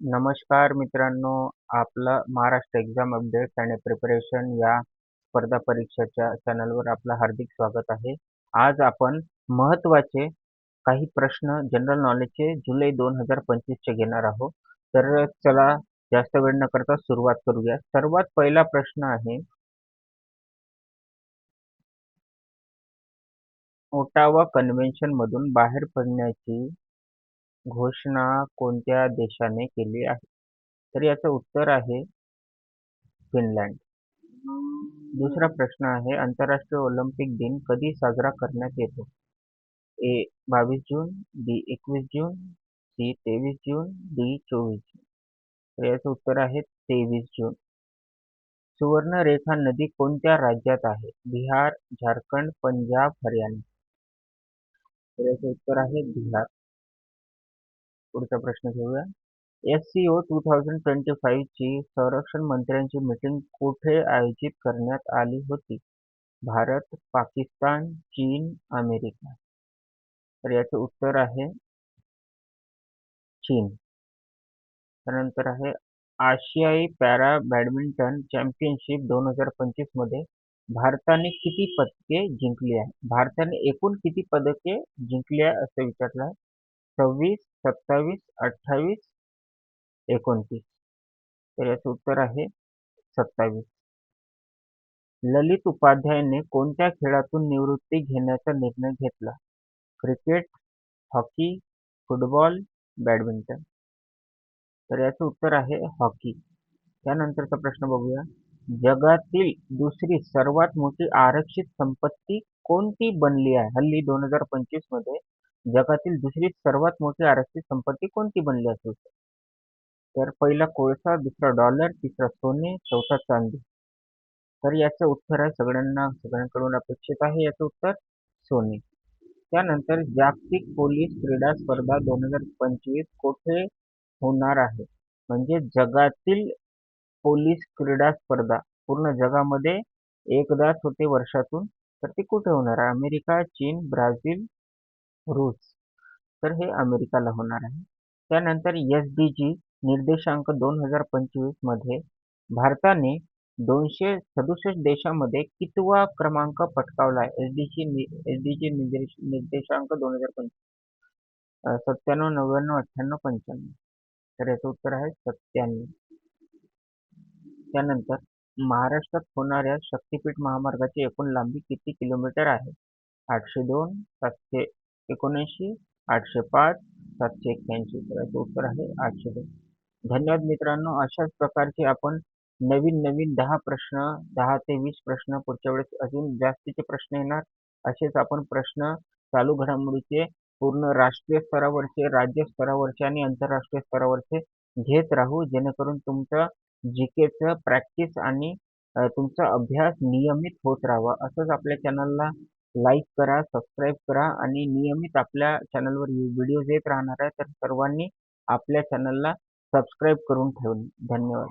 नमस्कार मित्रांनो आपलं महाराष्ट्र एक्झाम अपडेट्स आणि प्रिपरेशन या स्पर्धा परीक्षेच्या चॅनलवर आपलं हार्दिक स्वागत आहे. आज आपण महत्त्वाचे काही प्रश्न जनरल नॉलेजचे जुलै दोन हजार पंचवीसचे घेणार आहोत. तर चला जास्त वेळ न करता सुरुवात करूया. सर्वात पहिला प्रश्न आहे ओटावा कन्व्हेन्शन मधून बाहेर पडण्याची घोषणा कोणत्या देशाने केली आहे? तर याचं उत्तर आहे फिनलँड. दुसरा प्रश्न आहे आंतरराष्ट्रीय ऑलिम्पिक दिन कधी साजरा करण्यात येतो? ए बावीस जून बी एकवीस जून सी तेवीस जून डी चोवीस जून. तर याचं उत्तर आहे तेवीस जून. सुवर्णरेखा नदी कोणत्या राज्यात आहे? बिहार झारखंड पंजाब हरियाणा. तर याचं उत्तर आहे बिहार. पुढचा प्रश्न घेऊया. S C O two thousand twenty फाईव्हची संरक्षण मंत्र्यांची मीटिंग कुठे आयोजित करण्यात आली होती? भारत पाकिस्तान चीन अमेरिका. तर याचे उत्तर आहे चीन. त्यानंतर आहे आशियाई पॅरा बॅडमिंटन चॅम्पियनशिप दोन हजार पंचवीसमध्ये भारताने किती पदके जिंकली आहे? भारताने एकूण किती पदके जिंकली आहे असं विचारलं आहे? सव्वीस सत्तावीस अठ्ठावीस एकोणतीस. तर याचं उत्तर आहे सत्तावीस. ललित उपाध्यायने कोणत्या खेळातून निवृत्ती घेण्याचा निर्णय घेतला? Cricket hockey football badminton. तर याचं उत्तर आहे हॉकी. त्यानंतरचा प्रश्न बघूया. जगातील दुसरी सर्वात मोठी आरक्षित संपत्ती कोणती बनली आहे? हल्ली दोन हजार पंचवीसमध्ये जगातील दुसरी सर्वात मोठी आरक्षित संपत्ती कोणती बनली असेल? तर पहिला कोळसा दुसरा डॉलर तिसरा सोने चौथा चांदी. तर याचं उत्तर आहे सगळ्यांना सगळ्यांकडून अपेक्षित आहे याचं उत्तर सोने. त्यानंतर जागतिक पोलीस क्रीडा स्पर्धा दोन हजार पंचवीस कुठे होणार आहे? म्हणजे जगातील पोलीस क्रीडा स्पर्धा पूर्ण जगामध्ये एकदाच होते वर्षातून तर ते कुठे होणार आहे? अमेरिका चीन ब्राझील रूस. तर हे अमेरिकाला होणार आहे. त्यानंतर एस डी जी निर्देशांक दोन हजार पंचवीसमध्ये भारताने दोनशे सदुसष्ट देशामध्ये कितवा क्रमांक पटकावला आहे? S D G S D G निर्देश निर्देशांक दोन हजार पंचवीस. सत्त्याण्णव नव्याण्णव अठ्ठ्याण्णव पंच्याण्णव. तर याचं उत्तर आहे सत्त्याण्णव. त्यानंतर महाराष्ट्रात होणाऱ्या शक्तीपीठ महामार्गाची एकूण लांबी किती किलोमीटर आहे? आठशे दोन सातशे एकोणऐंशी आठशे पाच सातशे एक्क्याऐंशी तर याचं उत्तर आहे आठशे दोन. धन्यवाद मित्रांनो. अशाच प्रकारचे आपण नवीन नवीन दहा प्रश्न दहा ते वीस प्रश्न पुढच्या वेळेस अजून जास्तीचे प्रश्न येणार. असेच आपण प्रश्न चालू घडामोडीचे पूर्ण राष्ट्रीय स्तरावरचे राज्य स्तरावरचे आणि आंतरराष्ट्रीय स्तरावरचे घेत राहू. जेणेकरून तुमचं जी केचं प्रॅक्टिस आणि तुमचा अभ्यास नियमित होत राहावा. असंच आपल्या चॅनलला लाईक करा सबस्क्राईब करा आणि नियमित आपल्या चॅनलवर व्हिडिओज येत राहणार आहे तर सर्वांनी आपल्या चॅनलला सबस्क्राईब करून ठेवून. धन्यवाद.